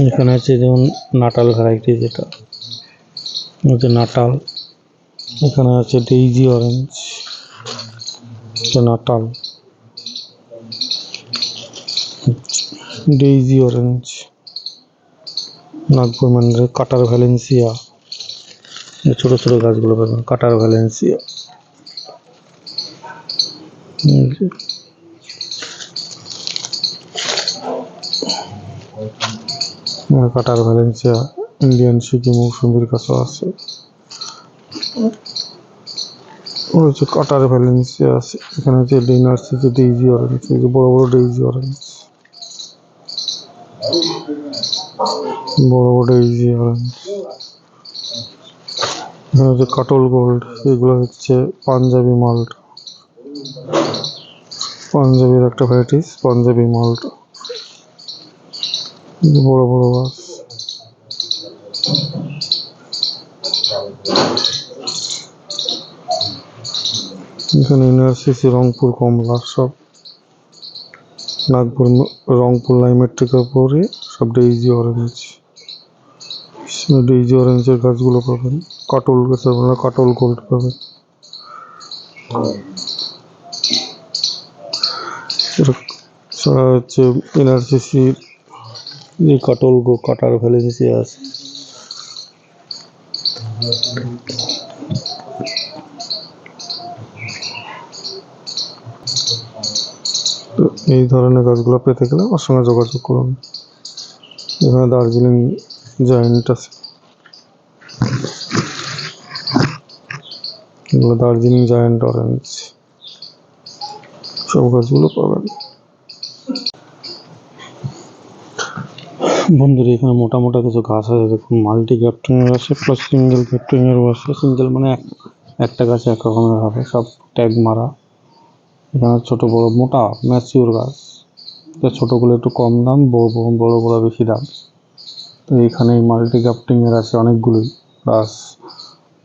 এখানে আছে যেমন নাটাল ভ্যারাইটি যেটা। হচ্ছে নাটাল। এখানে আছে daisy orange Natal. Daisy orange Nagpur মানে কাটার ভ্যালেন্সিয়া ছোট ছোট গাছগুলো পাবেন, cutter Valencia cutter Valencia, Indian সিকি মৌসুমির কাছেও আছে। ওই কাটার ভ্যালেন্সিয়া আছে। এখানে হচ্ছে ডিনার আছে ডেইজি অরেঞ্জ, এই যে বড় বড় ডেইজি অরেঞ্জ। বড় বড় ডেইজি অরেঞ্জ। এখানে হচ্ছে কাটল গোল্ড, এগুলো হচ্ছে পাঞ্জাবি মাল্ট। পাঞ্জাবির একটা ভ্যারাইটিস, পাঞ্জাবি মালটা। বড় বড় গাছ এখানে এনআরসিসি রংপুর, কমলা, সব। নাগপুর, রংপুর রংপুর লাইমেট্রিকের পরে সব ডেইজি অরেঞ্জ ডেইজি অরেঞ্জের গাছগুলো পাবেন। কাটল গাছের আপনারা কাটল গোল্ড পাবেন। হচ্ছে এনআরসিসির কাটল গো, কাটার ভ্যালেন্সিয়া আছে তো এই ধরনের গাছগুলো পেতে গেলে আমার সঙ্গে যোগাযোগ করুন। এখানে দার্জিলিং জায়েন্ট আছে। এগুলো দার্জিলিং জায়েন্ট অরেঞ্জ সব গাছগুলো পাবেন। বন্ধুরা, এখানে মোটা মোটা কিছু গাছ আছে, দেখুন, মাল্টি গ্যাপটিং এর আছে প্লাস সিঙ্গেল গ্যাপটিং এরও আছে সিঙ্গেল মানে এক, একটা গাছ এক রকমের হবে, সব ট্যাগ মারা। এখানে ছোট বড়, মোটা ম্যাচিওর গাছ। ছোটগুলো একটু কম দাম, বড় বড় বড় বেশি দাম। তো এখানে মাল্টি গ্যাপটিং এর আছে অনেকগুলোই গাছ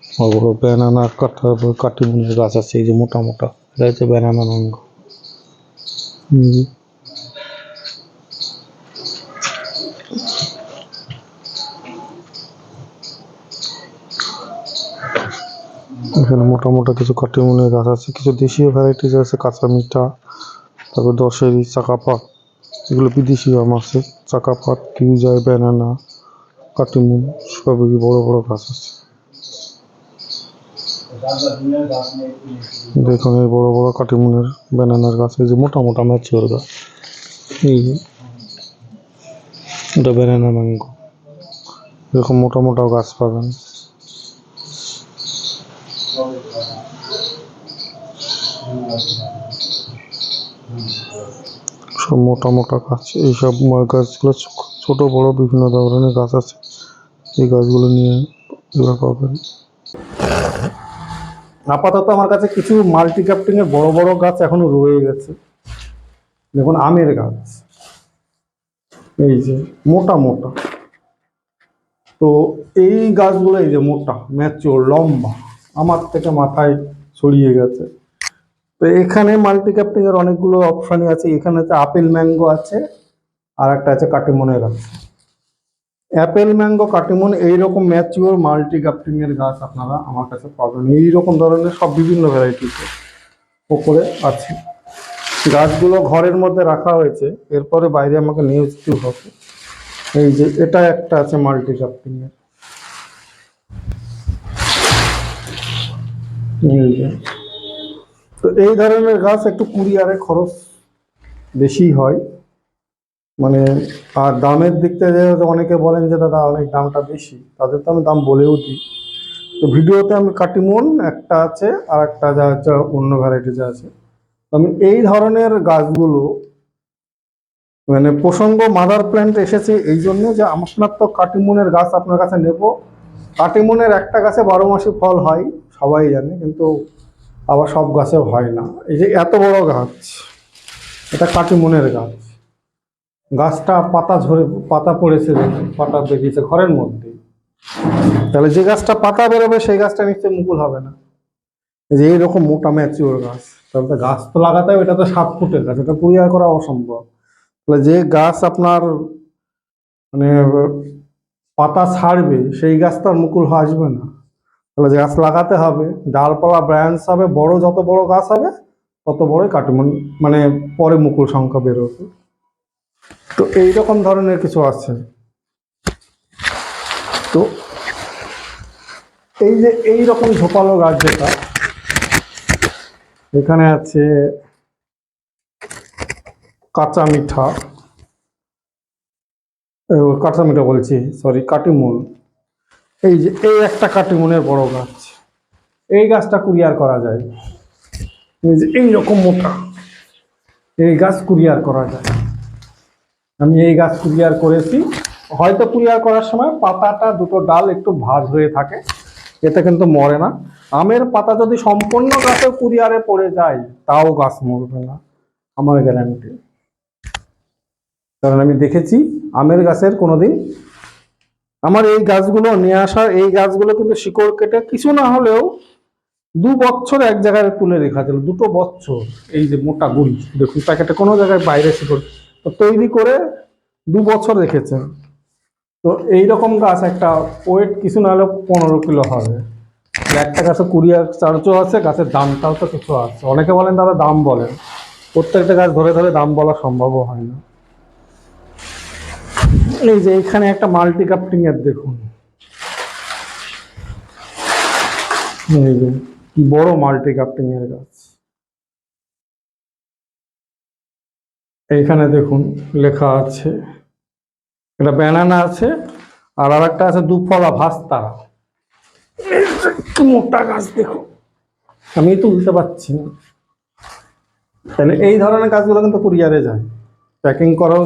বড় বড় ব্যানানা কাঠা কাটিমুনের গাছ আছে, এই যে মোটা মোটা, এটা হচ্ছে ব্যানানা ম্যাঙ্গো এখানে মোটা মোটা কিছু কাটিমুনের গাছ আছে, কিছু দেশীয় ভ্যারাইটিস আছে, কাঁচা মিঠা, তারপর দশেরি চাকাপাত, এগুলো বিদেশি আম আছে, চাকাপাত, কিউজাই, ব্যানানা কাটিমুন সবই বড় বড় গাছ আছে। দেখুন এই বড় বড় কাটিমুনের ব্যানানার গাছ, এই যে মোটা মোটা ম্যাচিওর গাছ। এই এটা ব্যানানা ম্যাঙ্গো। এরকম মোটা মোটা গাছ পাবেন। সব মোটা মোটা গাছ, এইসব গাছগুলো ছোট, বড় বিভিন্ন ধরনের গাছ আছে। এই গাছগুলো নিয়ে পাবেন। আপাতত আমার কাছে কিছু মাল্টি ক্যাপ্টিং এর বড় বড় গাছ এখনও রয়ে গেছে। দেখুন, আমের গাছ। এই যে, মোটা মোটা। তো এই গাছগুলো এই যে মোটা ম্যাচিওর লম্বা, আমার থেকে মাথায় ছড়িয়ে গেছে। তো এখানে মাল্টি ক্যাপ্টিং এর অনেকগুলো অপশনই আছে। এখানে হচ্ছে আপেল ম্যাঙ্গো আছে, আর একটা আছে কাটিমনের গাছ। অ্যাপেল ম্যাঙ্গো কাটিমন এইরকম ম্যাচিওর মাল্টি গ্রাফটিং এর গাছ আপনারা আমার কাছে পাবেন। এইরকম ধরনের সব বিভিন্ন ভ্যারাইটিস ওপরে আছে। গাছগুলো ঘরের মধ্যে রাখা হয়েছে। এরপরে বাইরে আমাকে নিয়ে যেতে হবে। এই যে এটা একটা আছে মাল্টি গ্রাফটিং এর। তো এই ধরনের গাছ একটু কুরিয়ারে খরচ বেশি হয়। মানে আর দামের দিক থেকে অনেকে বলেন যে, দাদা, অনেক দামটা বেশি। তাদের তো আমি দাম বলেও দিই। তো ভিডিওতে আমি কাটিমন, একটা আছে, আর একটা যা হচ্ছে, অন্য ভ্যারাইটি যা আছে। আমি এই ধরনের গাছগুলো মানে প্রসঙ্গ মাদার প্ল্যান্ট এসেছে এই জন্য যে আপনার তো কাটিমনের গাছ আপনার কাছে নেব। কাটিমনের একটা গাছে বারো মাসে ফল হয়, সবাই জানে, কিন্তু আবার সব গাছে হয় না। এই যে এত বড় গাছ, এটা কাটিমনের গাছ। গাছটা পাতা ঝরে, পাতা পড়েছে পাতা বেরিয়েছে ঘরের মধ্যে। তাহলে যে গাছটা পাতা বেরোবে, সেই গাছটা নিশ্চয়ই মুকুল হবে না। এই যে এইরকম মোটা ম্যাচিওর গাছ, তাহলে তো গাছ তো লাগাতে হবে, এটা তো সাত ফুটের গাছ, এটা কুরিয়ার করা অসম্ভব। তাহলে যে গাছ আপনার মানে পাতা ছাড়বে, সেই গাছ তো আর মুকুল আসবে না। তাহলে গাছ লাগাতে হবে, ডালপালা ব্রাঞ্চ হবে, বড় যত বড় গাছ হবে, তত বড়ই কাটিমন মানে পরে মুকুল সংখ্যা বেরোবে। তো এইরকম ধরনের কিছু আছে। তো এই যে এই রকম ঝোপালো গাছ যেটা, এখানে আছে কাঁচা মিঠা কাঁচা মিঠা বলছি সরি কাটিমুন এই যে, এই একটা কাটিমুনের বড় গাছ। এই গাছটা কুরিয়ার করা যায়। এই যে এইরকম মোটা। এই গাছ কুরিয়ার করা যায়। আমি এই গাছ কুরিয়ার করেছি। হয়তো কুরিয়ার করার সময় পাতাটা দুটো ডাল একটু ভাজ হয়ে থাকে। এতে কিন্তু মরে না। আমের পাতা যদি সম্পূর্ণ গাছে কুরিয়ারে পড়ে যায়, তাও গাছ মরবে না। আমার গ্যারান্টি। কারণ আমি দেখেছি, আমের গাছের কোনোদিন আমার এই গাছগুলো নিয়ে আসা এই গাছগুলো কিন্তু শিকড় কেটে কিছু না হলেও দু বছর এক জায়গায় তুলে রেখা ছিল, দুটো বছর, এই যে মোটা গুড়ি দেখুন, প্যাকেটে কোনো জায়গায় বাইরে শিকড় তৈরি করে দু বছর রেখেছে। তো এইরকম গাছ একটা ওয়েট কিছু না হলেও পনেরো কিলো হবে। একটা গাছে কুড়ি চার্জও আছে, গাছের দামটাও তো কিছু আছে। অনেকে বলেন, দাদা, দাম বলেন। প্রত্যেকটা গাছ ধরে ধরে দাম বলা সম্ভবও হয় না। এই যে এখানে একটা মাল্টি কাপটিং এর দেখুন। এই যে কি বড় মাল্টি কাপটিং এর গাছ। এইখানে দেখুন লেখা আছে এটা ব্যানানা আছে আর আর একটা আছে দুফলা ভাস্তা। মোটা গাছ দেখো আমি তুলতে পারছি না। তাহলে এই ধরনের গাছগুলো কিন্তু কুরিয়ারে যায়। প্যাকিং করাও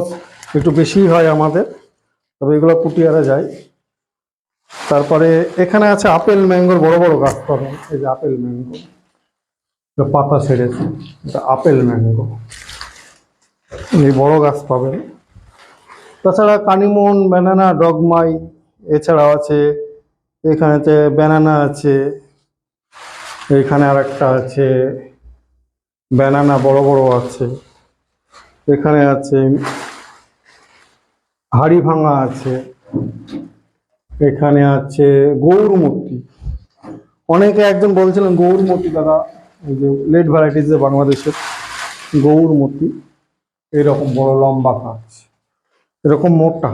একটু বেশি হয় আমাদের, তবে এগুলো কুটিয়ারে যায়। তারপরে এখানে আছে আপেল ম্যাঙ্গোর বড় বড় গাছ পাবেন এই যে আপেল ম্যাঙ্গো পাতা ছেড়েছে, এটা আপেল ম্যাঙ্গো এই বড় গাছ পাবেন। তাছাড়া কানিমন, ব্যানানা, ডগমাই, এছাড়াও আছে, এখানেতে ব্যানানা আছে, এখানে আর একটা আছে, ব্যানানা বড় বড় আছে, এখানে আছে হাড়ি ভাঙা আছে, এখানে আছে গৌরমূর্তি অনেকে একজন বলছিলেন গৌরমূর্তি দাদা এই যে লেট ভ্যারাইটিস বাংলাদেশের গৌরমূর্তি এরকম বড় লম্বা গাছ। এরকম মোটা।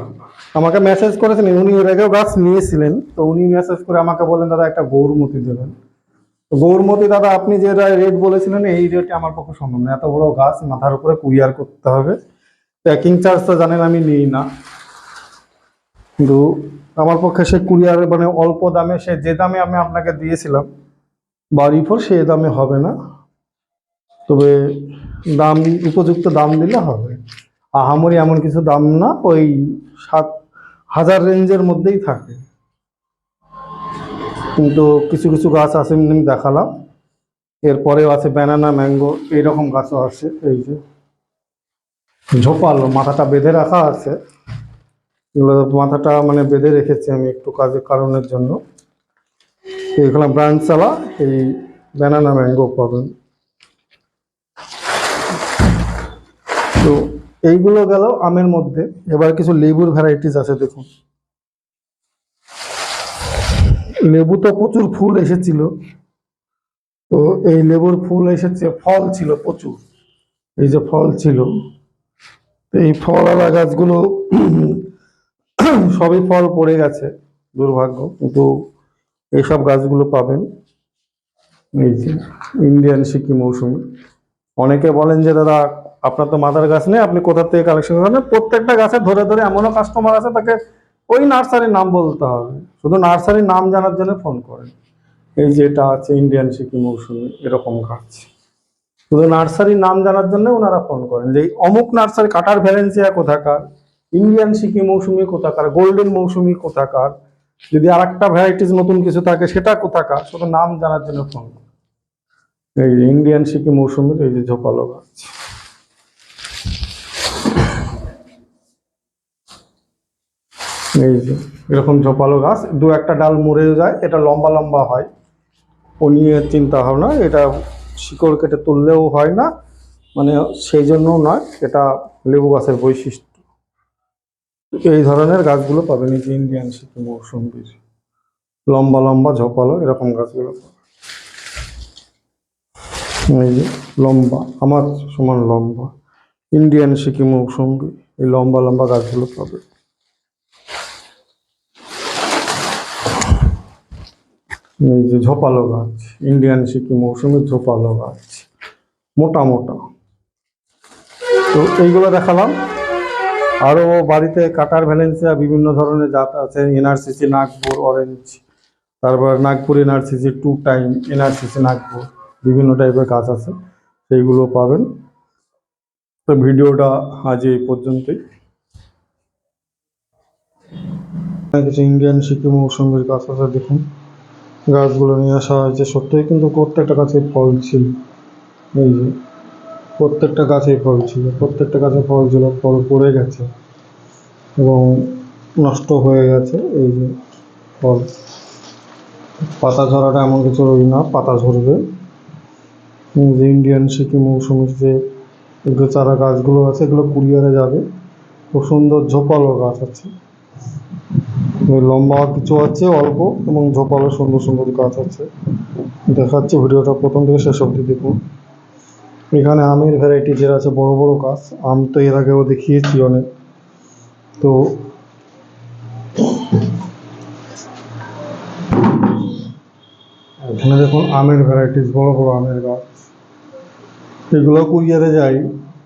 আমাকে মেসেজ করেছেন, উনি এর আগেও গাছ নিয়েছিলেন, তো উনি মেসেজ করে আমাকে বলেন দাদা, একটা গৌরমতি দেবেন। গৌরমতি দাদা, আপনি যে রেট বলেছিলেন, এই রেটে আমার পক্ষে সম্ভব না। এত বড় গাছ মাথার উপরে কুরিয়ার করতে হবে। প্যাকিং চার্জ তো জানেন আমি নিই না। কিন্তু আমার পক্ষে সে কুরিয়ার মানে অল্প দামে, সে যে দামে আমি আপনাকে দিয়েছিলাম বাড়ি ফোর সে দামে হবে না। তবে দাম, উপযুক্ত দাম দিলে হবে। আহামরি এমন কিছু দাম না, ওই সাত হাজার রেঞ্জের মধ্যেই থাকে। কিন্তু কিছু কিছু গাছ আছে, আমি দেখালাম। এরপরেও আছে ব্যানানা ম্যাঙ্গো এইরকম গাছও আছে, এই যে। ঝোপালো, মাথাটা বেঁধে রাখা আছে। এগুলো মাথাটা মানে বেঁধে রেখেছি আমি একটু কাজের কারণের জন্য। এখানে ব্রাঞ্চ চালা, এই ব্যানানা ম্যাঙ্গো পাবেন তো এইগুলো গেল আমের মধ্যে। এবার কিছু লেবুর ভ্যারাইটিস আছে, দেখুন। লেবু তো প্রচুর ফুল এসেছিল। তো এই লেবুর ফুল এসেছে, ফল ছিল প্রচুর। এই যে ফল ছিল এই ফলওয়ালা গাছগুলো সবই ফল পড়ে গেছে, দুর্ভাগ্য। কিন্তু এইসব গাছগুলো পাবেন এই যে ইন্ডিয়ান সিকি মৌসুমি। অনেকে বলেন যে, দাদা, আপনার তো মাদার গাছ নেই, আপনি কোথা থেকে কালেকশন করেন? প্রত্যেকটা গাছে ধরে ধরে এমনও কাস্টমার আছে, তাকে ওই নার্সারির নাম বলতে হবে। শুধু নার্সারির নাম জানার জন্য ফোন করেন। এই যে এটা আছে ইন্ডিয়ান সিকি মৌসুমি, এরকম গাছ। শুধু নার্সারির নাম জানার জন্য ওনারা ফোন করেন। যে অমুক নার্সারি, কাটার ভ্যালেন্সিয়া কোথাকার? ইন্ডিয়ান সিকি মৌসুমি কোথাকার? গোল্ডেন মৌসুমি কোথাকার? যদি আর একটা ভ্যারাইটিস নতুন কিছু থাকে, সেটা কোথাকার? শুধু নাম জানার জন্য ফোন এই যে ইন্ডিয়ান সিকি মৌসুমির এই যে ঝোপালো গাছ। এই যে এরকম ঝোপালো গাছ, দু একটা ডাল মরেও যায়, এটা লম্বা লম্বা হয়। ও নিয়ে চিন্তা ভাবনা, এটা শিকড় কেটে তুললেও হয় না মানে সেই জন্য নয়, এটা লেবু গাছের বৈশিষ্ট্য। এই ধরনের গাছগুলো পাবেন এই যে ইন্ডিয়ান সিকি মৌসুম্বির লম্বা লম্বা ঝোপালো এরকম গাছগুলো। এই যে লম্বা, আমার সমান লম্বা। ইন্ডিয়ান সিকি মৌসুম্বি এই লম্বা লম্বা গাছগুলো পাবে এই যে ঝোপালো গাছ ইন্ডিয়ান সিকি মৌসুমি ঝোপালো গাছ, মোটা মোটা। তো এইগুলো দেখালাম। আরও বাড়িতে কাটার ভ্যালেন্সিয়া, বিভিন্ন ধরনের জাত আছে, এনআরসিসি নাগপুর অরেঞ্জ তারপর Nagpur NRCC two time NRCC Nagpur, বিভিন্ন টাইপের গাছ আছে, সেইগুলো পাবেন। তো ভিডিওটা আজ এই পর্যন্তই। কিছু ইন্ডিয়ান সিকিম মৌসুমের গাছ আছে, দেখুন। গাছগুলো নিয়ে আসা হয়েছে সত্যিই, কিন্তু প্রত্যেকটা গাছে ফল ছিল। এই যে, প্রত্যেকটা গাছে ফল ছিল, প্রত্যেকটা গাছে ফল ছিল, ফল পড়ে গেছে এবং নষ্ট হয়ে গেছে, এই যে ফল। পাতা ঝরাটা এমন কিছু ওই না, পাতা ঝরবে। যে ইন্ডিয়ান সিকিম মৌসুমের যে চারা গাছগুলো আছে, এগুলো কুরিয়ারে যাবে। খুব সুন্দর ঝোপালো গাছ আছে। লম্বা কিছু আছে, অল্প এবং ঝোপালো সুন্দর সুন্দর গাছ আছে। দেখাচ্ছে ভিডিওটা প্রথম থেকে শেষ অবধি দেখুন। এখানে আমের ভ্যারাইটিজের আছে, বড় বড় গাছ। আম তো এর আগেও দেখিয়েছি অনেক। তো এখানে দেখুন আমের ভ্যারাইটিস বড় বড় আমের গাছ। এগুলো কুরিয়ারে যায়।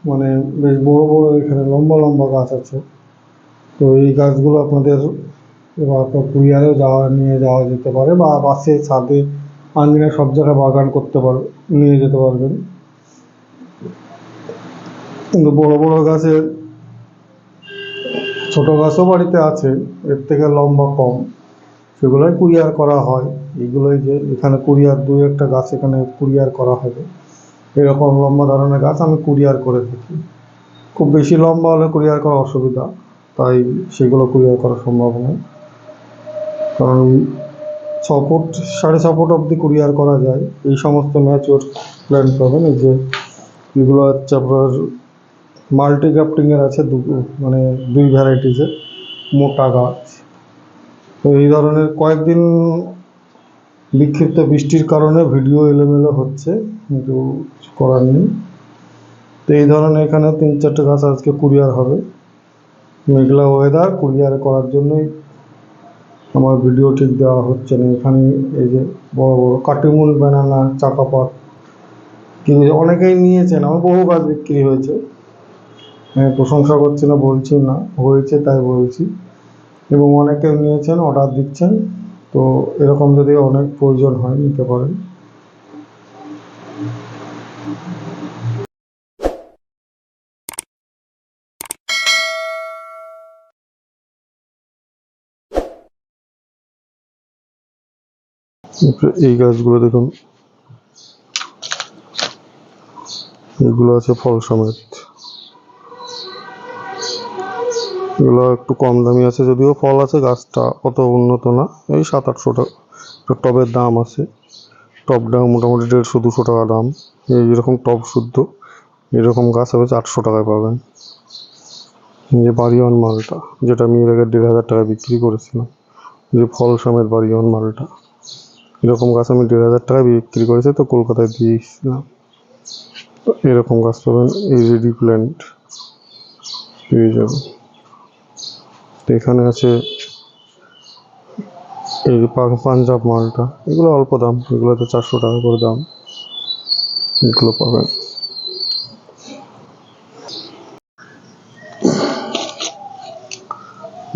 মানে বেশ বড় বড় এখানে লম্বা লম্বা গাছ আছে। তো এই গাছগুলো আপনাদের আপনার কুরিয়ারেও যাওয়া, নিয়ে যাওয়া যেতে পারে বা বাসে, ছাদে আঙিনা সব জায়গায় বাগান করতে পার, নিয়ে যেতে পারবেন। কিন্তু বড় বড় গাছের ছোট গাছও বাড়িতে আছে, এর থেকে লম্বা কম। সেগুলোই কুরিয়ার করা হয়। এগুলোই যে এখানে কুরিয়ার দু একটা গাছ এখানে কুরিয়ার করা হবে। এরকম লম্বা ধরনের গাছ আমি কুরিয়ার করে থাকি। খুব বেশি লম্বা হলে কুরিয়ার করা অসুবিধা। তাই সেগুলো কুরিয়ার করা সম্ভব নয়। কারণ ছ ফুট সাড়ে ছ ফুট অবধি কুরিয়ার করা যায়। এই সমস্ত ম্যাচিওর প্ল্যান্ট পাবেন। এই যে এগুলো হচ্ছে আপনার মাল্টি গ্রাফটিংয়ের আছে, দু মানে দুই ভ্যারাইটিসের মোটা গাছ। তো এই ধরনের কয়েকদিন বিক্ষিপ্ত বৃষ্টির কারণে ভিডিও এলোমেলো হচ্ছে, কিন্তু করার নেই। তো এই ধরনের এখানে তিন চারটে গাছ আজকে কুরিয়ার হবে। মেঘলা ওয়েদার কুরিয়ার করার জন্যই আমার ভিডিও ঠিক দেওয়া হচ্ছে না। এখানে এই যে বড় বড় কাটিমুল ব্যানানা চাকাপাত কিন্তু অনেকেই নিয়েছেন, আমার বহু গাছ বিক্রি হয়েছে। আমি প্রশংসা করছি না, বলছি না, হয়েছে তাই বলছি। এবং অনেকেও নিয়েছেন অর্ডার দিচ্ছেন। তো এরকম যদি অনেক প্রয়োজন হয়, নিতে পারেন তারপরে এই গাছগুলো দেখুন। এগুলো আছে ফল সমেত। এগুলো একটু কম দামি আছে, যদিও ফল আছে, গাছটা অত উন্নত না। এই সাত আটশো টাকা টবের দাম আছে। টবটা মোটামুটি দেড়শো, দুশো টাকা দাম। এই যেরকম টব শুদ্ধ, এরকম গাছ হবে আটশো টাকায় পাবেন। যে বাড়িওয়ান মালটা, যেটা আমি এর আগে দেড় হাজার টাকায় বিক্রি করেছিলাম। যে ফল সমেত বাড়িওয়ান মালটা। এরকম গাছ আমি দেড় হাজার টাকায় বিক্রি করেছি, তো কলকাতায় দিয়ে এসেছিলাম তো এরকম গাছ পাবেন, এই রেডি প্ল্যান্ট পেয়ে যাবেন। তো এখানে আছে এই পাঞ্জাব মালটা, এগুলো অল্প দাম এগুলোতে চারশো টাকা করে দাম। এগুলো পাবেন।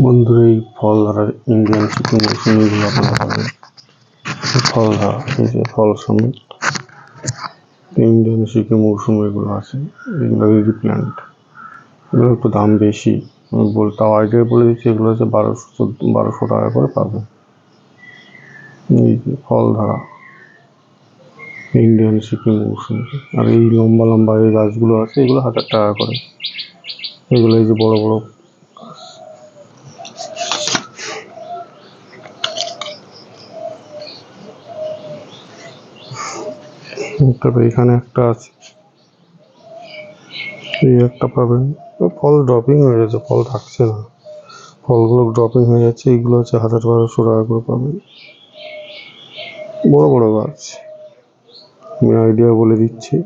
বন্ধুরা, এই ফল ধারা ইন্ডিয়ান চিকেন মৌসুমিগুলো আপনারা পাবেন। ফল ধারা এই যে ফল সমেত ইন্ডিয়ান সিকিম মৌসুমি এগুলো আছে এগুলো রেডি প্ল্যান্ট এগুলো একটু দাম বেশি। আমি বল, তাও আইডিয়া বলে দিচ্ছি, এগুলো হচ্ছে বারোশো চোদ্দ, বারোশো টাকা করে পাবে। এই ফল ধারা, ইন্ডিয়ান সিকিম মৌসুমি। আর এই লম্বা লম্বা এই গাছগুলো আছে, এগুলো হাজার টাকা করে। এগুলো এই যে বড় বড় তবে এখানে একটা আছে। এই একটা পাবেন। ফল ড্রপিং হয়ে গেছে, ফল থাকছে না। ফলগুলো ড্রপিং হয়ে যাচ্ছে, এইগুলো হচ্ছে হাজার বারোশো টাকা করে পাবেন। বড় বড় গাছ। আমি আইডিয়া বলে দিচ্ছি।